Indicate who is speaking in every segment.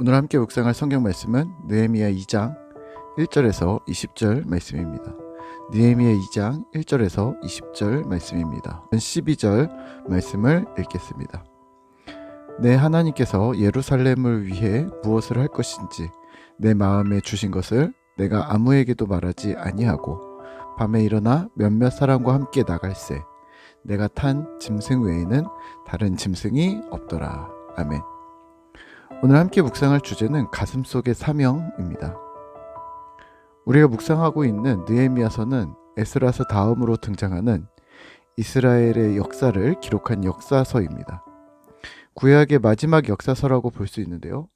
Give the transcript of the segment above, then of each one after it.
Speaker 1: 오늘 함께 묵상할 성경 말씀은 느헤미야 2장 1절에서 20절 말씀입니다. 느헤미야 2장 1절에서 20절 말씀입니다. 12절 말씀을 읽겠습니다. 내 하나님께서 예루살렘을 위해 무엇을 할 것인지 내 마음에 주신 것을 내가 아무에게도 말하지 아니하고 밤에 일어나 몇몇 사람과 함께 나갈새 내가 탄 짐승 외에는 다른 짐승이 없더라. 아멘. 오늘 함께 묵상할 주제는 가슴 속의 사명입니다. 우리가 묵상하고 있는 느헤미야서는 에스라서 다음으로 등장하는 이스라엘의 역사를 기록한 역사서입니다. 구약의 마지막 역사서라고 볼 수 있는데요.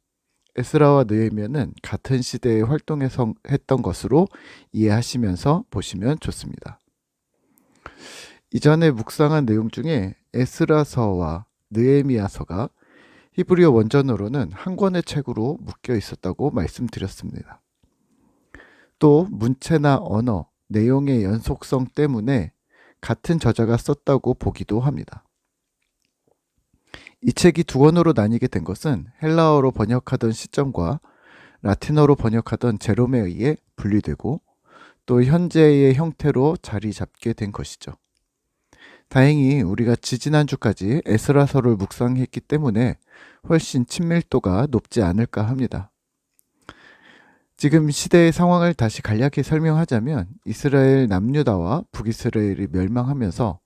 Speaker 1: 에스라와 느헤미야는 같은 시대에 활동했던 것으로 이해하시면서 보시면 좋습니다. 이전에 묵상한 내용 중에 에스라서와 느헤미야서가 히브리어 원전으로는 한 권의 책으로 묶여 있었다고 말씀드렸습니다. 또 문체나 언어, 내용의 연속성 때문에 같은 저자가 썼다고 보기도 합니다. 이 책이 두 권으로 나뉘게 된 것은 헬라어로 번역하던 시점과 라틴어로 번역하던 제롬에 의해 분리되고 또 현재의 형태로 자리 잡게 된 것이죠. 다행히 우리가 지지난주까지 에스라서를 묵상했기 때문에 훨씬 친밀도가 높지 않을까 합니다. 지금 시대의 상황을 다시 간략히 설명하자면 이스라엘 남유다와 북이스라엘이 멸망하면서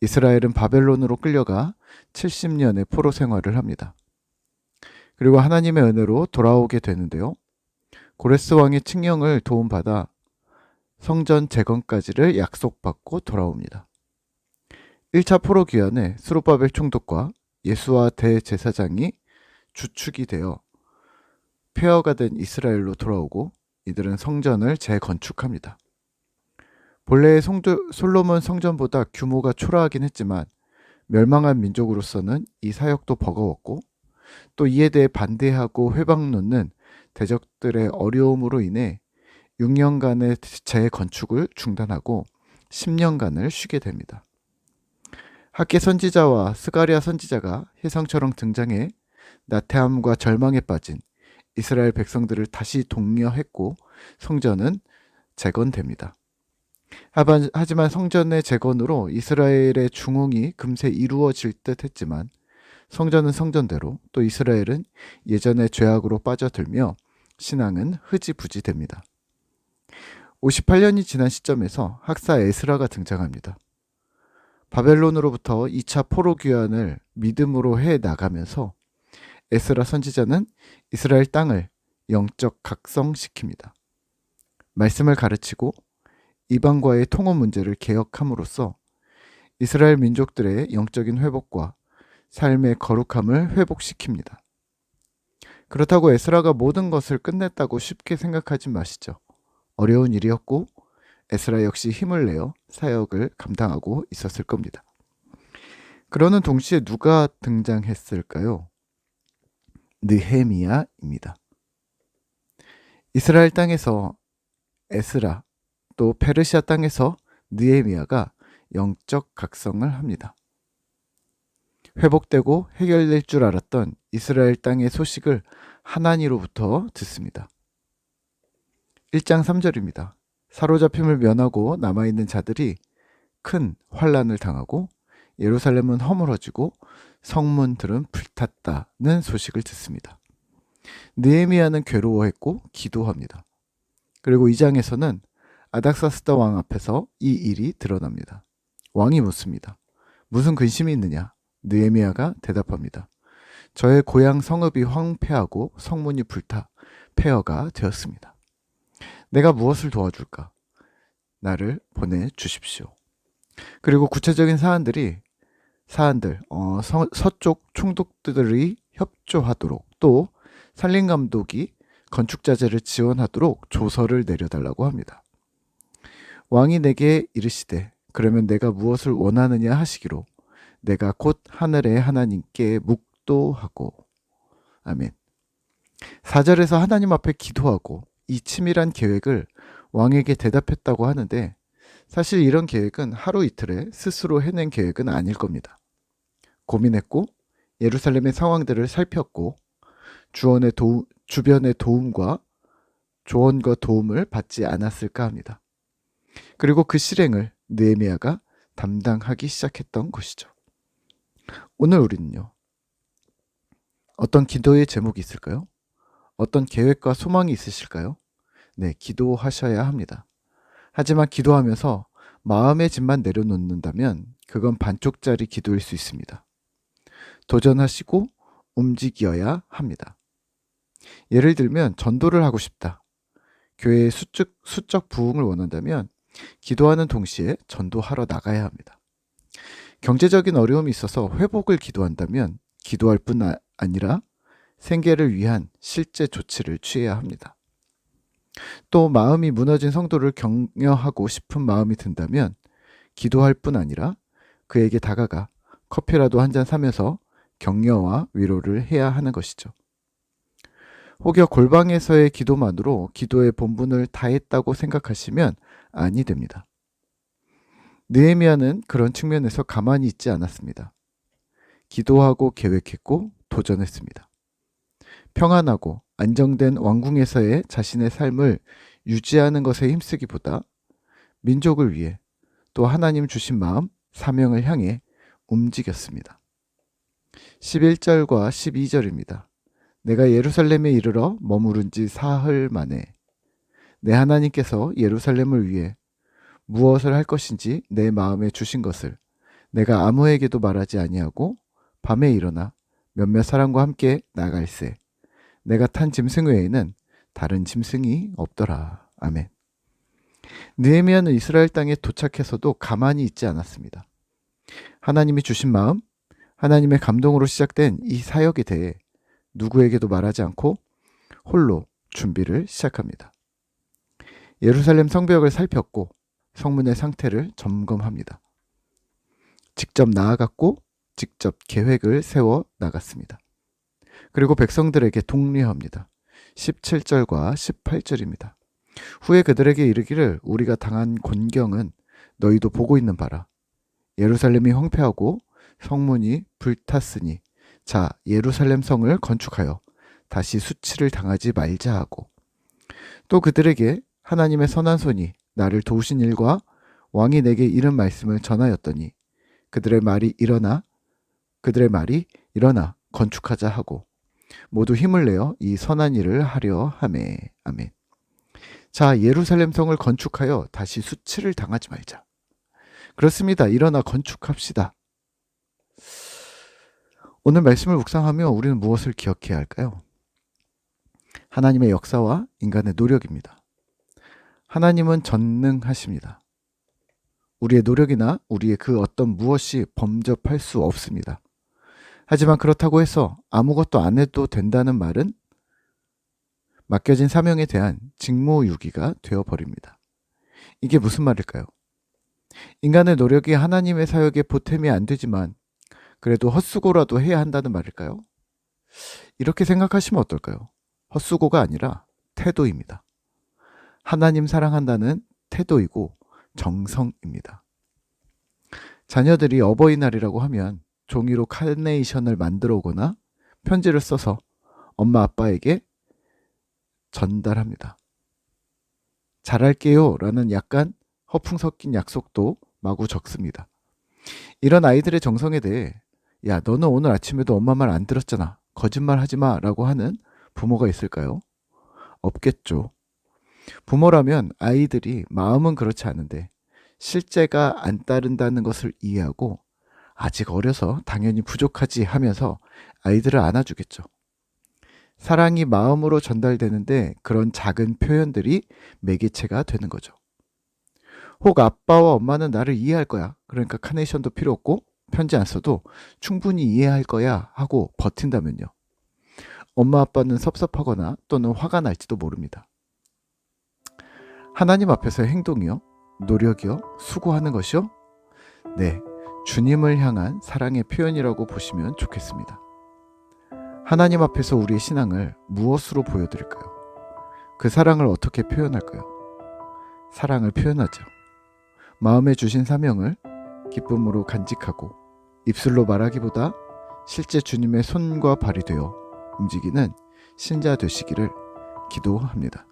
Speaker 1: 이스라엘은 바벨론으로 끌려가 70년의 포로 생활을 합니다. 그리고 하나님의 은혜로 돌아오게 되는데요. 고레스 왕의 칙령을 도움받아 성전 재건까지를 약속받고 돌아옵니다. 1차 포로 귀환에 수로바벨 총독과 예수와 대제사장이 주축이 되어 폐허가 된 이스라엘로 돌아오고 이들은 성전을 재건축합니다. 본래의 성도, 솔로몬 성전보다 규모가 초라하긴 했지만 멸망한 민족으로서는 이 사역도 버거웠고 또 이에 대해 반대하고 회방 놓는 대적들의 어려움으로 인해 6년간의 재건축을 중단하고 10년간을 쉬게 됩니다. 학계 선지자와 스가리아 선지자가 혜성처럼 등장해 나태함과 절망에 빠진 이스라엘 백성들을 다시 독려했고 성전은 재건됩니다. 하지만 성전의 재건으로 이스라엘의 중흥이 금세 이루어질 듯 했지만 성전은 성전대로 또 이스라엘은 예전의 죄악으로 빠져들며 신앙은 흐지부지 됩니다. 58년이 지난 시점에서 학사 에스라가 등장합니다. 바벨론으로부터 2차 포로 귀환을 믿음으로 해 나가면서 에스라 선지자는 이스라엘 땅을 영적 각성시킵니다. 말씀을 가르치고 이방과의 통호 문제를 개혁함으로써 이스라엘 민족들의 영적인 회복과 삶의 거룩함을 회복시킵니다. 그렇다고 에스라가 모든 것을 끝냈다고 쉽게 생각하지 마시죠. 어려운 일이었고 에스라 역시 힘을 내어 사역을 감당하고 있었을 겁니다. 그러는 동시에 누가 등장했을까요? 느헤미야입니다. 이스라엘 땅에서 에스라 또 페르시아 땅에서 느헤미야가 영적 각성을 합니다. 회복되고 해결될 줄 알았던 이스라엘 땅의 소식을 하나니로부터 듣습니다. 1장 3절입니다. 사로잡힘을 면하고 남아있는 자들이 큰 환란을 당하고 예루살렘은 허물어지고 성문들은 불탔다는 소식을 듣습니다. 느헤미야는 괴로워했고 기도합니다. 그리고 이 장에서는 아닥사스다 왕 앞에서 이 일이 드러납니다. 왕이 묻습니다. 무슨 근심이 있느냐? 느헤미야가 대답합니다. 저의 고향 성읍이 황폐하고 성문이 불타 폐허가 되었습니다. 내가 무엇을 도와줄까? 나를 보내 주십시오. 그리고 구체적인 사안들이 사안들 어, 서, 서쪽 총독들이 협조하도록 또 산림 감독이 건축 자재를 지원하도록 조서를 내려달라고 합니다. 왕이 내게 이르시되 그러면 내가 무엇을 원하느냐 하시기로 내가 곧 하늘의 하나님께 묵도하고 아멘. 4절에서 하나님 앞에 기도하고 이 치밀한 계획을 왕에게 대답했다고 하는데 사실 이런 계획은 하루 이틀에 스스로 해낸 계획은 아닐 겁니다. 고민했고 예루살렘의 상황들을 살폈고 주원의 도, 주변의 도움과 조언과 도움을 받지 않았을까 합니다. 그리고 그 실행을 느헤미야가 담당하기 시작했던 것이죠. 오늘 우리는요. 어떤 기도의 제목이 있을까요? 어떤 계획과 소망이 있으실까요? 네, 기도하셔야 합니다. 하지만 기도하면서 마음의 짐만 내려놓는다면 그건 반쪽짜리 기도일 수 있습니다. 도전하시고 움직여야 합니다. 예를 들면 전도를 하고 싶다. 교회의 수적, 수적 부흥을 원한다면 기도하는 동시에 전도하러 나가야 합니다. 경제적인 어려움이 있어서 회복을 기도한다면 기도할 뿐 아- 아니라 생계를 위한 실제 조치를 취해야 합니다. 또 마음이 무너진 성도를 격려하고 싶은 마음이 든다면 기도할 뿐 아니라 그에게 다가가 커피라도 한 잔 사면서 격려와 위로를 해야 하는 것이죠. 혹여 골방에서의 기도만으로 기도의 본분을 다했다고 생각하시면 아니 됩니다. 느헤미야는 그런 측면에서 가만히 있지 않았습니다. 기도하고 계획했고 도전했습니다. 평안하고 안정된 왕궁에서의 자신의 삶을 유지하는 것에 힘쓰기보다 민족을 위해 또 하나님 주신 마음, 사명을 향해 움직였습니다. 11절과 12절입니다. 내가 예루살렘에 이르러 머무른 지 사흘 만에 내 하나님께서 예루살렘을 위해 무엇을 할 것인지 내 마음에 주신 것을 내가 아무에게도 말하지 아니하고 밤에 일어나 몇몇 사람과 함께 나갈새 내가 탄 짐승 외에는 다른 짐승이 없더라. 아멘. 느헤미야는 이스라엘 땅에 도착해서도 가만히 있지 않았습니다. 하나님이 주신 마음, 하나님의 감동으로 시작된 이 사역에 대해 누구에게도 말하지 않고 홀로 준비를 시작합니다. 예루살렘 성벽을 살폈고 성문의 상태를 점검합니다. 직접 나아갔고 직접 계획을 세워 나갔습니다. 그리고 백성들에게 독려합니다. 17절과 18절입니다. 후에 그들에게 이르기를 우리가 당한 곤경은 너희도 보고 있는 바라. 예루살렘이 황폐하고 성문이 불탔으니 자 예루살렘 성을 건축하여 다시 수치를 당하지 말자 하고 또 그들에게 하나님의 선한 손이 나를 도우신 일과 왕이 내게 이른 말씀을 전하였더니 그들의 말이 일어나 그들의 말이 일어나 건축하자 하고 모두 힘을 내어 이 선한 일을 하려 하매 아멘. 자 예루살렘 성을 건축하여 다시 수치를 당하지 말자. 그렇습니다. 일어나 건축합시다. 오늘 말씀을 묵상하며 우리는 무엇을 기억해야 할까요? 하나님의 역사와 인간의 노력입니다. 하나님은 전능하십니다. 우리의 노력이나 우리의 그 어떤 무엇이 범접할 수 없습니다. 하지만 그렇다고 해서 아무것도 안 해도 된다는 말은 맡겨진 사명에 대한 직무유기가 되어버립니다. 이게 무슨 말일까요? 인간의 노력이 하나님의 사역에 보탬이 안 되지만 그래도 헛수고라도 해야 한다는 말일까요? 이렇게 생각하시면 어떨까요? 헛수고가 아니라 태도입니다. 하나님 사랑한다는 태도이고 정성입니다. 자녀들이 어버이날이라고 하면 종이로 카네이션을 만들어 오거나 편지를 써서 엄마 아빠에게 전달합니다. 잘할게요 라는 약간 허풍 섞인 약속도 마구 적습니다. 이런 아이들의 정성에 대해 야, 너는 오늘 아침에도 엄마 말 안 들었잖아. 거짓말 하지 마. 라고 하는 부모가 있을까요? 없겠죠. 부모라면 아이들이 마음은 그렇지 않은데 실제가 안 따른다는 것을 이해하고 아직 어려서 당연히 부족하지 하면서 아이들을 안아주겠죠. 사랑이 마음으로 전달되는데 그런 작은 표현들이 매개체가 되는 거죠. 혹 아빠와 엄마는 나를 이해할 거야. 그러니까 카네이션도 필요 없고 편지 안 써도 충분히 이해할 거야 하고 버틴다면요. 엄마 아빠는 섭섭하거나 또는 화가 날지도 모릅니다. 하나님 앞에서의 행동이요, 노력이요, 수고하는 것이요? 네, 주님을 향한 사랑의 표현이라고 보시면 좋겠습니다. 하나님 앞에서 우리의 신앙을 무엇으로 보여드릴까요? 그 사랑을 어떻게 표현할까요? 사랑을 표현하죠. 마음에 주신 사명을 기쁨으로 간직하고 입술로 말하기보다 실제 주님의 손과 발이 되어 움직이는 신자 되시기를 기도합니다.